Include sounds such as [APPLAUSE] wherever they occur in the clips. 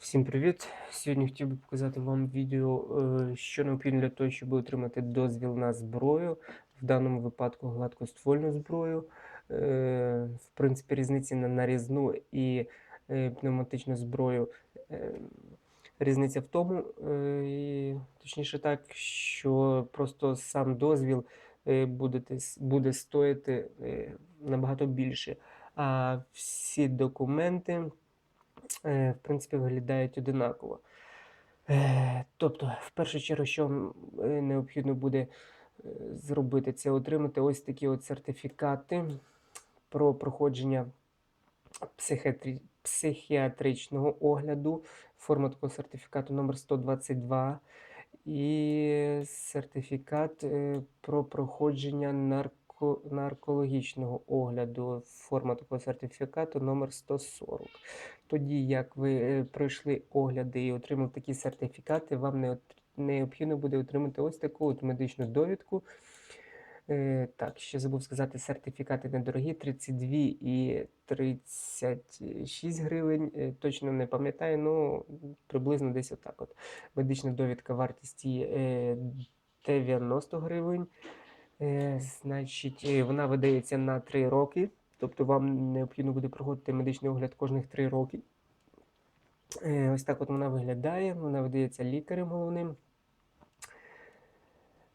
Всім привіт! Сьогодні хотів би показати вам відео, е, що необхідно для того, щоб отримати дозвіл на зброю, в даному випадку гладкоствольну зброю. Е, В принципі, різниці на нарізну і е, пневматичну зброю. Різниця в тому, точніше так, що просто сам дозвіл е, будете, с- буде стоїти набагато більше. А всі документи в принципі, виглядають одинаково. Е, Тобто, в першу чергу, що е, необхідно буде е, зробити, це отримати ось такі от сертифікати про проходження психіатрі... психіатричного огляду, форма такого сертифікату номер 122 і сертифікат е, про проходження нарко... наркологічного огляду, форма такого сертифікату номер 140. Тоді, як ви е, пройшли огляди і отримали такі сертифікати, вам необхідно буде отримати ось таку от медичну довідку. Е, Так, ще забув сказати, сертифікати недорогі 32 і 36 гривень. е, Точно не пам'ятаю, ну приблизно десь отак. От. Медична довідка вартість е, 90 гривень. Значить, вона видається на 3 роки. Тобто вам необхідно буде проходити медичний огляд кожних 3 роки. Е, Ось так от вона виглядає. Вона видається лікарем головним.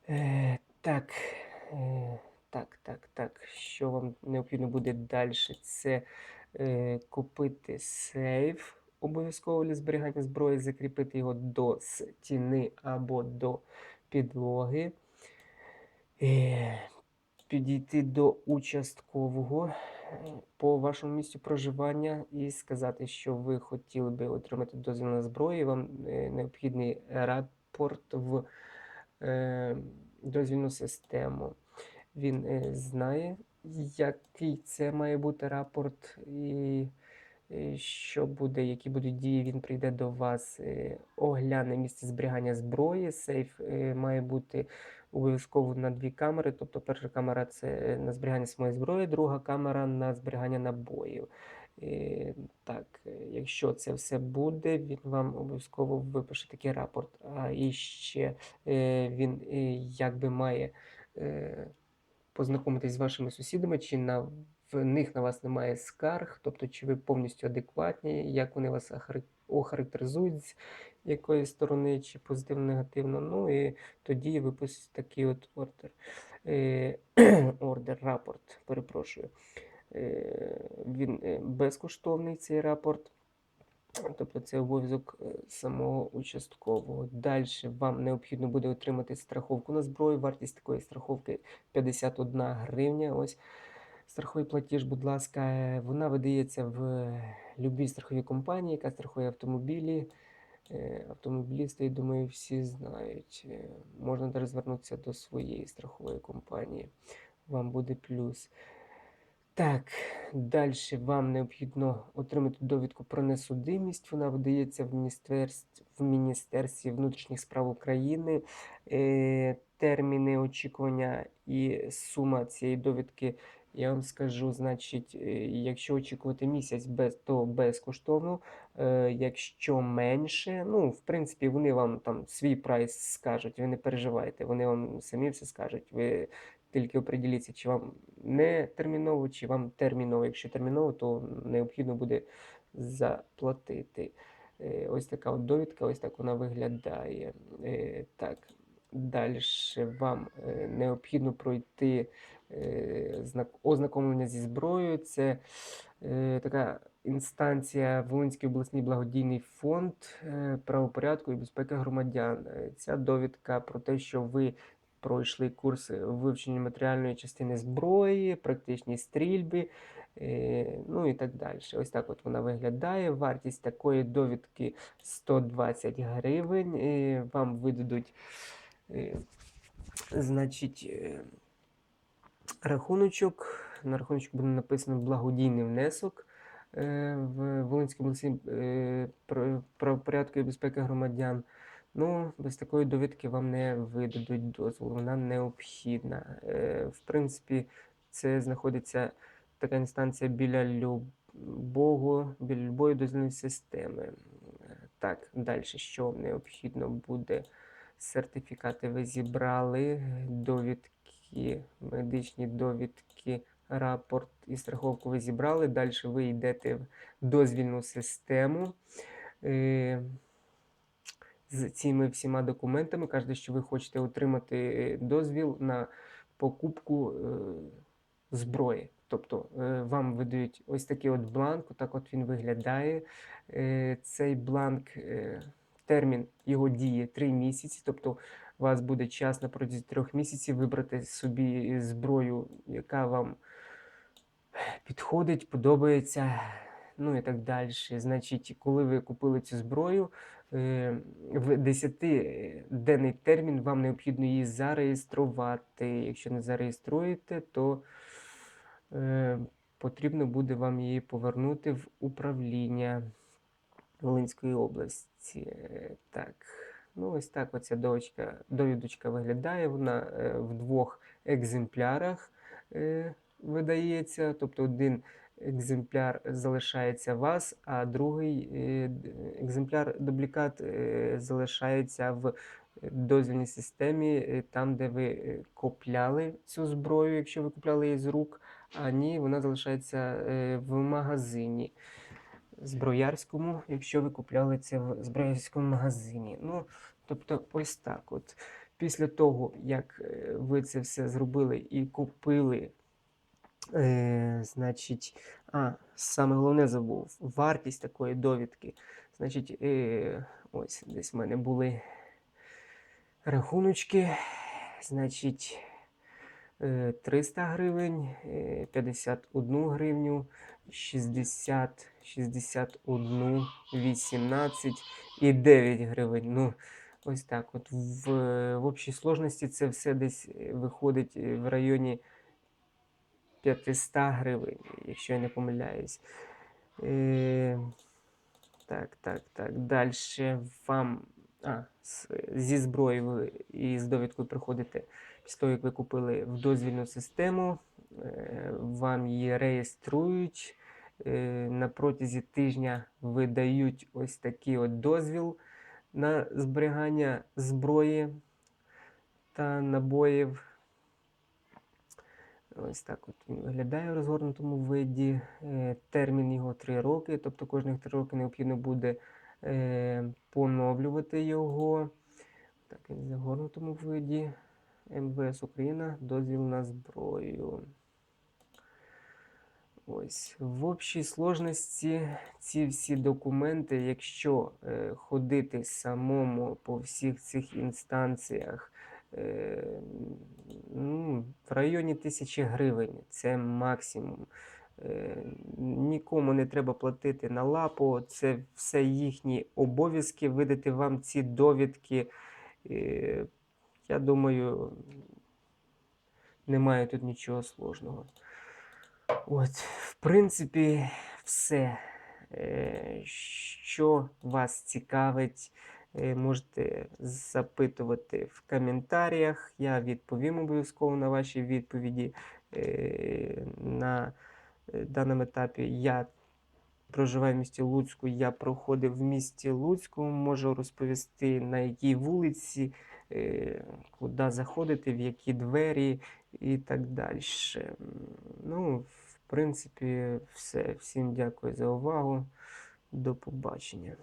Е, так, е, так, так, так. Що вам необхідно буде далі? Це купити сейф обов'язково для зберігання зброї, закріпити його до стіни або до підлоги. Підійти до участкового е, по вашому місцю проживання і сказати, що ви хотіли би отримати дозвіл на зброю. Вам е, необхідний рапорт в е, дозвільну систему. Він знає, який це має бути рапорт, і що буде, які будуть дії. Він прийде до вас, е, огляне місце зберігання зброї. Сейф е, має бути обов'язково на дві камери. Тобто, перша камера це е, на зберігання самої зброї, друга камера на зберігання набоїв. Е, Так, е, якщо це все буде, він вам обов'язково випише такий рапорт. А і ще е, він е, якби має е, познайомитись з вашими сусідами, чи на в них на вас немає скарг, тобто чи ви повністю адекватні, як вони вас охарактеризують з якої сторони, чи позитивно, негативно. Ну і тоді випустять такий от ордер. Е, [CLEARS THROAT] ордер, рапорт, перепрошую. Е, Він е, безкоштовний цей рапорт. Тобто це обов'язок самого участкового. Далі вам необхідно буде отримати страховку на зброю. Вартість такої страховки 51 гривня. Ось страховий платіж, будь ласка, Е, вона видається в будь-якій страховій компанії, яка страхує автомобілі. Е, Автомобілісти, я думаю, всі знають. Е, Можна навіть звернутися до своєї страхової компанії. Вам буде плюс. Так, далі вам необхідно отримати довідку про несудимість. Вона видається в Міністерстві, в Міністерстві внутрішніх справ України. Терміни очікування і сума цієї довідки, я вам скажу, значить, е, якщо очікувати місяць, без, то безкоштовно. Е, якщо менше, ну, в принципі, вони вам там свій прайс скажуть, ви не переживайте, вони вам самі все скажуть. Ви тільки оприділіться, чи вам не терміново, чи вам терміново. Якщо терміново, то необхідно буде заплатити. Е, Ось така от довідка, ось так вона виглядає. Так, далі вам необхідно пройти ознакомлення зі зброєю. Це е, така інстанція Волинський обласний благодійний фонд е, правопорядку і безпеки громадян. Е, Ця довідка про те, що ви пройшли курс вивчення матеріальної частини зброї, практичні стрільби, е, ну і так далі. Ось так от вона виглядає. Вартість такої довідки 120 гривень. Е, Вам видадуть, е, значить, е, рахуночок. На рахуночку буде написано благодійний внесок е, в Волинській області е, про- правопорядку і безпеки громадян. Ну, без такої довідки вам не видадуть дозволу, вона необхідна. Е, В принципі, це знаходиться така інстанція біля любого, біля любої дозвільної системи. Так, далі, що необхідно буде? Сертифікати ви зібрали, довідки, медичні довідки, рапорт і страховку ви зібрали. Далі ви йдете в дозвільну систему. Е, з цими всіма документами кажете, що ви хочете отримати е, дозвіл на покупку е, зброї. Тобто вам видають ось такий от бланк, так от він виглядає. Цей бланк, термін його діє 3 місяці, тобто у вас буде час на протязі трьох місяців вибрати собі зброю, яка вам підходить, подобається, ну і так далі. Значить, коли ви купили цю зброю, е, в 10-денний термін вам необхідно її зареєструвати. Якщо не зареєструєте, то е, потрібно буде вам її повернути в управління Волинської області. Так, ну ось так оця довідочка, довідочка виглядає. Вона е, в двох екземплярах е, видається. Тобто один екземпляр залишається вас, а другий е, екземпляр дублікат залишається в дозвільній системі, там, де ви купляли цю зброю, якщо ви купляли її з рук, а ні, вона залишається в магазині зброярському, якщо ви купляли це в зброярському магазині. Ну, тобто, ось так. От після того, як е, ви це все зробили і купили, е, значить, а, саме головне забув, вартість такої довідки. Значить, е, ось десь в мене були рахуночки. Значить, е, 300 гривень, е, 51 гривню, 60, 61, 18 і 9 гривень. Ну, ось так. От в, в общій сложності це все десь е, виходить е, в районі 500 гривень, якщо я не помиляюсь. Е, так, так, так. Далі вам а, з- зі зброєю і з довідкою приходите після того, як ви купили в дозвільну систему, е, вам її реєструють. е, На протязі тижня видають ось такий от дозвіл на зберігання зброї та набоїв. Ось так от він виглядає в розгорнутому виді. Е, Термін його 3 роки, тобто кожних 3 роки необхідно буде е, поновлювати його. Так, в загорнутому виді. МВС Україна, дозвіл на зброю. Ось, в общій сложності ці всі документи, якщо е, ходити самому по всіх цих інстанціях, е, ну, в районі тисячі гривень це максимум. Е, нікому не треба платити на лапу, це все їхні обов'язки видати вам ці довідки. Я думаю, немає тут нічого сложного. От, в принципі, все. Е, Що вас цікавить, е, можете запитувати в коментарях. Я відповім обов'язково на ваші відповіді. Е, На даному етапі я проживаю в місті Луцьку, я проходив в місті Луцьку, можу розповісти, на якій вулиці, е, куди заходити, в які двері і так далі. Ну, в принципі, все. Всім дякую за увагу. До побачення.